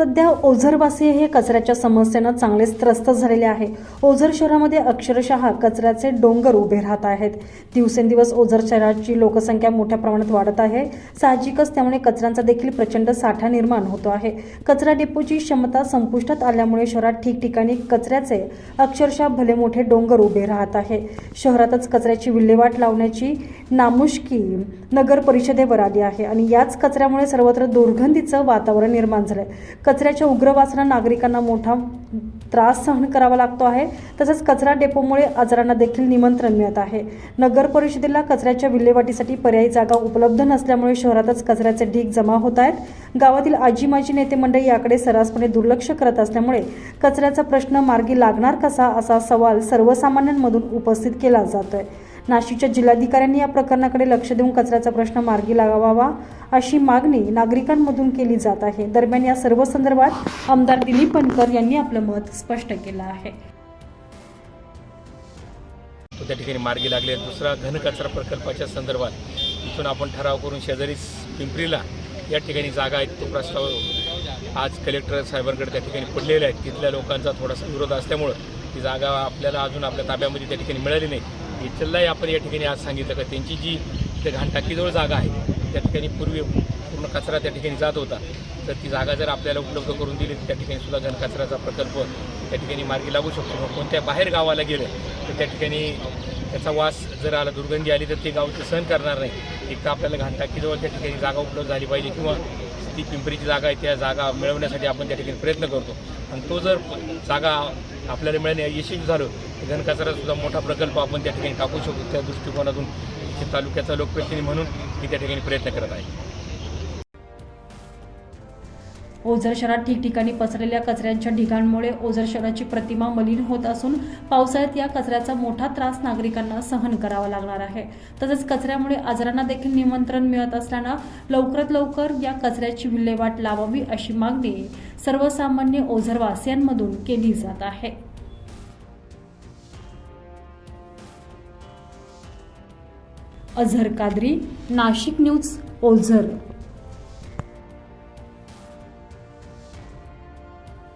सध्या ओझरवासी हे कचऱ्याच्या समस्येनं चांगलेच त्रस्त झालेले आहे. ओझर शहरामध्ये अक्षरशः कचऱ्याचे डोंगर उभे राहत आहेत. दिवसेंदिवस ओझर शहराची लोकसंख्या मोठ्या प्रमाणात वाढत आहे. साहजिकच त्यामुळे कचऱ्यांचा देखील प्रचंड साठा निर्माण होतो आहे. कचरा डेपोची क्षमता संपुष्टात आल्यामुळे शहरात ठिकठिकाणी कचऱ्याचे अक्षरशः भले मोठे डोंगर उभे राहत आहे. शहरातच कचऱ्याची विल्हेवाट लावण्याची नामुष्की नगर परिषदेवर आली आहे आणि याच कचऱ्यामुळे सर्वत्र दुर्गंधीचं वातावरण निर्माण झालंय. कचऱ्याच्या उग्र वासना नागरिकांना मोठा त्रास सहन करावा लागतो आहे. तसंच कचरा डेपोमुळे आजारांना देखील निमंत्रण मिळत आहे. नगर परिषदेला कचऱ्याच्या विल्हेवाटीसाठी पर्यायी जागा उपलब्ध नसल्यामुळे शहरातच कचऱ्याचे ढीग जमा होत आहेत. गावातील आजी माजी नेते मंडळी याकडे सर्रासपणे दुर्लक्ष करत असल्यामुळे कचऱ्याचा प्रश्न मार्गी लागणार कसा असा सवाल सर्वसामान्यांमधून उपस्थित केला जातोय. नाशिकच्या जिल्हाधिकाऱ्यांनी या प्रकरणाकडे लक्ष देऊन कचऱ्याचा प्रश्न मार्गी लावावा अशी मागणी नागरिकांमधून केली जात आहे. दरम्यान या सर्व संदर्भात आमदार दिलीप बनकर यांनी आपलं मत स्पष्ट केलं आहे. तो त्या ठिकाणी मार्गी लागले. दुसरा घनकचरा प्रकल्पाच्या संदर्भात इथून आपण ठराव करून शेजारीच पिंपरीला या ठिकाणी जागा आहेत तो प्रस्ताव आज कलेक्टर साहेबांकडे त्या ठिकाणी पडलेला आहे. तिथल्या लोकांचा थोडासा विरोध असल्यामुळं ती जागा आपल्याला अजून आपल्या ताब्यामध्ये त्या ठिकाणी मिळाली नाही. इथल्याही आपण या ठिकाणी आज सांगितलं का त्यांची जी त्या घाणटाकीजवळ जागा आहे त्या ठिकाणी पूर्वी पूर्ण कचरा त्या ठिकाणी जात होता. तर ती जागा जर आपल्याला उपलब्ध करून दिली तर त्या ठिकाणी सुद्धा घनकचऱ्याचा प्रकल्प त्या ठिकाणी मार्गी लागू शकतो. मग कोणत्या बाहेर गावाला गेलं तर त्या ठिकाणी त्याचा वास जर आला दुर्गंधी आली तर ते गाव ते सहन करणार नाही. एक तर आपल्याला घाणटाकीजवळ त्या ठिकाणी जागा उपलब्ध झाली पाहिजे किंवा ती पिंपरीची जागा आहे त्या जागा मिळवण्यासाठी आपण त्या ठिकाणी प्रयत्न करतो. आणि तो जर जागा आपल्याला मिळणे यशस्वी झालं. घनकचरासुद्धा मोठा प्रकल्प आपण त्या ठिकाणी टाकू शकतो त्या दृष्टिकोनातून तालुक्याचा लोकप्रतिनिधी म्हणून मी त्या ठिकाणी प्रयत्न करत आहे. ओझर शहरात ठिकठिकाणी पसरलेल्या कचऱ्यांच्या ढिगांमुळे ओझर शहराची प्रतिमा मलिन होत असून पावसाळ्यात या कचऱ्याचा मोठा त्रास नागरिकांना सहन करावा लागणार आहे. तसंच कचऱ्यामुळे आजारांना देखील निमंत्रण मिळत असल्यानं लवकरात लवकर या कचऱ्याची विल्हेवाट लावावी अशी मागणी सर्वसामान्य ओझरवासियांमधून केली जात आहे. अझर कादरी नाशिक न्यूज ओझर.